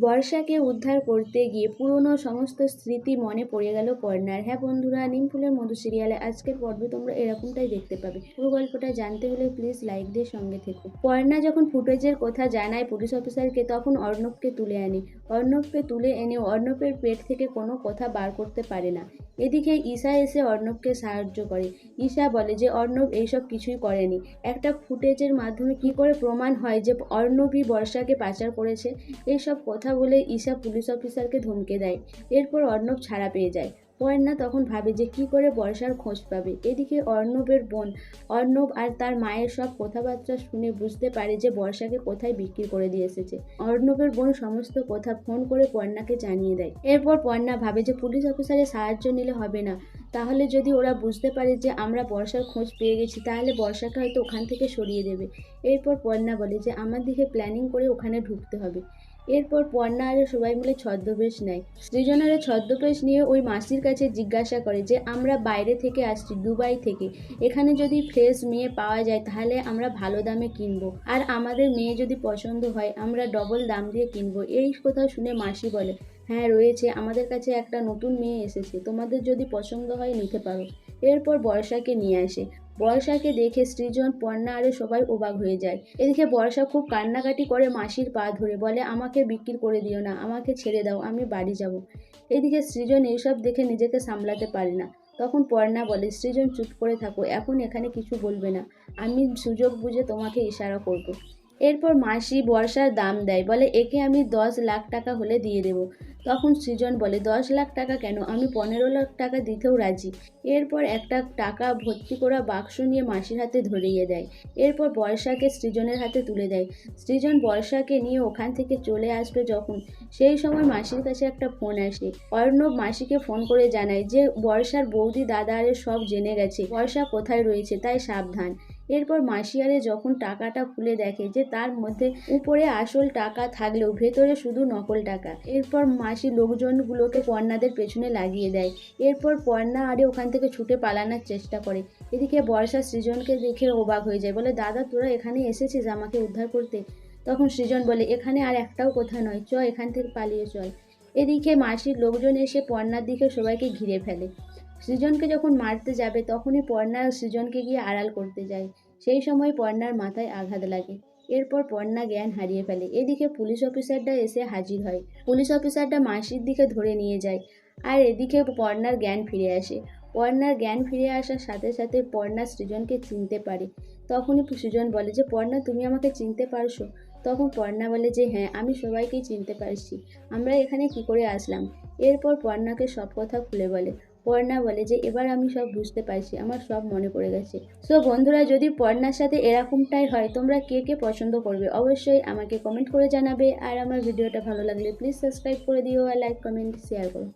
বর্ষাকে উদ্ধার করতে গিয়ে পুরনো সমস্ত স্মৃতি মনে পড়ে গেল কর্নার হ্যাঁ বন্ধুরা, নিমফুলের মধু সিরিয়ালে আজকের পর্বে তোমরা এরকমটাই দেখতে পাবে। পুরো গল্পটা জানতে হলে প্লিজ লাইক দিয়ে সঙ্গে থেকো। কর্না যখন ফুটেজের কথা জানায় পুলিশ অফিসারকে তখন অর্ণবকে তুলে আনে। অর্ণবকে তুলে এনে অর্ণবের পেট থেকে কোনো কথা বার করতে পারে না। এদিকে ঈশা এসে অর্ণবকে সাহায্য করে। ঈশা বলে যে, অর্ণব এইসব কিছুই করেনি। একটা ফুটেজের মাধ্যমে কি করে প্রমাণ হয় যে, অর্ণবই বর্ষাকে পাচার করেছে? এইসব কথা বলে ঈশা পুলিশ অফিসারকে ধমকে দেয়। এরপর অর্ণব ছাড়া পেয়ে যায়। পর্ণা তখন ভাবে যে কি করে বর্ষার খোঁজ পাবে। এদিকে অর্ণবের বোন, অর্ণব আর তার মায়ের সব কথাবার্তা শুনে বুঝতে পারে যে বর্ষাকে কোথায় বিক্রি করে দিয়ে এসেছে। অর্ণবের বোন সমস্ত কথা ফোন করে পর্ণাকে জানিয়ে দেয়। এরপর পর্ণা ভাবে যে পুলিশ অফিসারের সাহায্য নিলে হবে না। তাহলে যদি ওরা বুঝতে পারে যে আমরা বর্ষার খোঁজ পেয়ে গেছি, তাহলে বর্ষাকে হয়তো ওখান থেকে সরিয়ে দেবে। এরপর পর্ণা বলে যে, আমার দিকে প্ল্যানিং করে ওখানে ঢুকতে হবে। এরপর পর্ণা আরে সবাই মিলে ছদ্মবেশ নেয়। সৃজনারে ছদ্মবেশ নিয়ে ওই মাসির কাছে জিজ্ঞাসা করে যে, আমরা বাইরে থেকে আসছি, দুবাই থেকে। এখানে যদি ফ্রেশ মেয়ে পাওয়া যায়, তাহলে আমরা ভালো দামে কিনবো। আর আমাদের মেয়ে যদি পছন্দ হয়, আমরা ডবল দাম দিয়ে কিনবো। এই কথা শুনে মাসি বলে হ্যাঁ রয়েছে। আমাদের কাছে একটা নতুন মেয়ে এসেছে। তোমাদের যদি পছন্দ হয়, নিতে পারো। এরপর বর্ষাকে নিয়ে আসে। বর্ষাকে দেখে সৃজন পর্ণা আরে সবাই অবাক হয়ে যায়। এদিকে বর্ষা খুব কান্নাকাটি করে মাসির পা ধরে বলে, আমাকে বিক্রি করে দিও না, আমাকে ছেড়ে দাও, আমি বাড়ি যাব। এদিকে সৃজন এইসব দেখে নিজেকে সামলাতে পারে না। তখন পর্ণা বলে, সৃজন, চুপ করে থাকো, এখন এখানে কিছু বলবে না। আমি সুযোগ বুঝে তোমাকে ইশারা করব। এরপর মাসি বর্ষার দাম দেয়, বলে, একে আমি দশ লাখ টাকা হলে দিয়ে দেবো। তখন সৃজন বলে, দশ লাখ টাকা কেন? আমি পনেরো লাখ টাকা দিতেও রাজি। এরপর একটা টাকা ভর্তি করা বাক্স নিয়ে মাসির হাতে ধরিয়ে দেয়। এরপর বর্ষাকে সৃজনের হাতে তুলে দেয়। সৃজন বর্ষাকে নিয়ে ওখান থেকে চলে আসবে যখন। সেই সময় মাসির কাছে একটা ফোন আসে। অর্ণব মাসিকে ফোন করে জানায় যে, বর্ষার বৌদি দাদা আরে সব জেনে গেছে। বর্ষা কোথায় রয়েছে? তাই সাবধান। এরপর মাসিয়ারে যখন টাকাটা খুলে দেখে যে তার মধ্যে উপরে আসল টাকা থাকলেও ভেতরে শুধু নকল টাকা, এরপর মাসি লোকজনগুলোকে পর্ণাদের পেছনে লাগিয়ে দেয়। এরপর পর্ণা আরে ওখান থেকে ছুটে পালানোর চেষ্টা করে। এদিকে বর্ষা সৃজনকে দেখে অবাক হয়ে যায়, বলে, দাদা, তোরা এখানে এসেছিস আমাকে উদ্ধার করতে? তখন সৃজন বলে, এখানে আর একটাও কথা নয়, চ, এখান থেকে পালিয়ে চল। এদিকে মাসির লোকজন এসে পর্ণার দিকে সবাইকে ঘিরে ফেলে। সৃজনকে যখন মারতে যাবে, তখনই পর্ণা সৃজনকে গিয়ে আড়াল করতে যায়। সেই সময় পর্ণার মাথায় আঘাত লাগে। এরপর পর্ণা জ্ঞান হারিয়ে ফেলে। এদিকে পুলিশ অফিসারটা এসে হাজির হয়। পুলিশ অফিসারটা মাসির দিকে ধরে নিয়ে যায়। আর এদিকে পর্ণার জ্ঞান ফিরে আসে। পর্ণার জ্ঞান ফিরে আসার সাথে সাথে পর্ণা সৃজনকে চিনতে পারে। তখনই সৃজন বলে যে, পর্ণা, তুমি আমাকে চিনতে পারছ? তখন পর্ণা বলে যে হ্যাঁ আমি সবাইকেই চিনতে পারছি। আমরা এখানে কি করে আসলাম? এরপর পর্ণাকে সব কথা খুলে বলে। পর্ণা বলে যে, এবার আমি সব বুঝতে পারছি, আমার সব মনে পড়ে গেছে। সো বন্ধুরা, যদি পর্ণার সাথে এরকমটাই হয়, তোমরা কে কে পছন্দ করবে? অবশ্যই আমাকে কমেন্ট করে জানাবে। আর আমার ভিডিওটা ভালো লাগলে প্লিজ সাবস্ক্রাইব করে দিও আর লাইক কমেন্ট শেয়ার করো।